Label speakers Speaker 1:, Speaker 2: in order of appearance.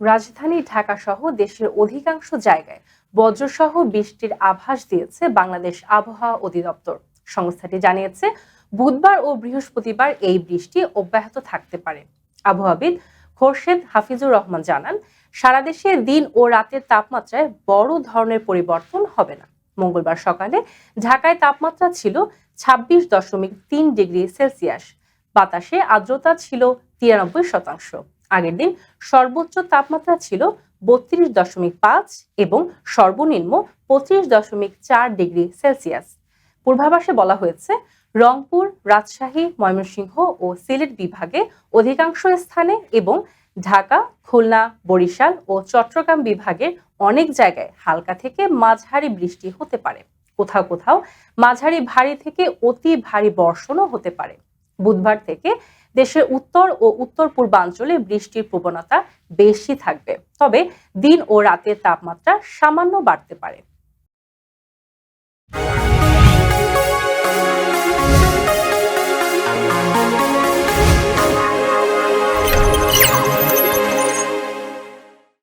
Speaker 1: রাজধানী ঢাকা সহ দেশের অধিকাংশ জায়গায় বজ্রসহ বৃষ্টির আভাস দিয়েছে বাংলাদেশ আবহাওয়া অধিদপ্তর। সংস্থাটি জানিয়েছে, বুধবার ও বৃহস্পতিবার এই বৃষ্টি অব্যাহত থাকতে পারে। আবহাওয়াবিদ খোরশেদ হাফিজুর রহমান জানান, সারা দেশে দিন ও রাতের তাপমাত্রায় বড় ধরনের পরিবর্তন হবে না। মঙ্গলবার সকালে ঢাকায় তাপমাত্রা ছিল ছাব্বিশ দশমিক তিন ডিগ্রি সেলসিয়াস, বাতাসে আর্দ্রতা ছিল তিরানব্বই শতাংশ। আগের দিন সর্বোচ্চ তাপমাত্রা ছিল বত্রিশ দশমিক পাঁচ এবং সর্বনিম্ন পঁচিশ দশমিক চার ডিগ্রি সেলসিয়াস। পূর্বাভাসে বলা হয়েছে, রংপুর, রাজশাহী, ময়মনসিংহ ও সিলেট বিভাগে অধিকাংশ স্থানে এবং ঢাকা, খুলনা, বরিশাল ও চট্টগ্রাম বিভাগের অনেক জায়গায় হালকা থেকে মাঝারি বৃষ্টি হতে পারে। কোথাও কোথাও মাঝারি ভারী থেকে অতি ভারী বর্ষণও হতে পারে। বুধবার থেকে দেশের উত্তর ও উত্তর পূর্বাঞ্চলে বৃষ্টির প্রবণতা বেশি থাকবে। তবে দিন ও রাতের তাপমাত্রা সামান্য বাড়তে পারে।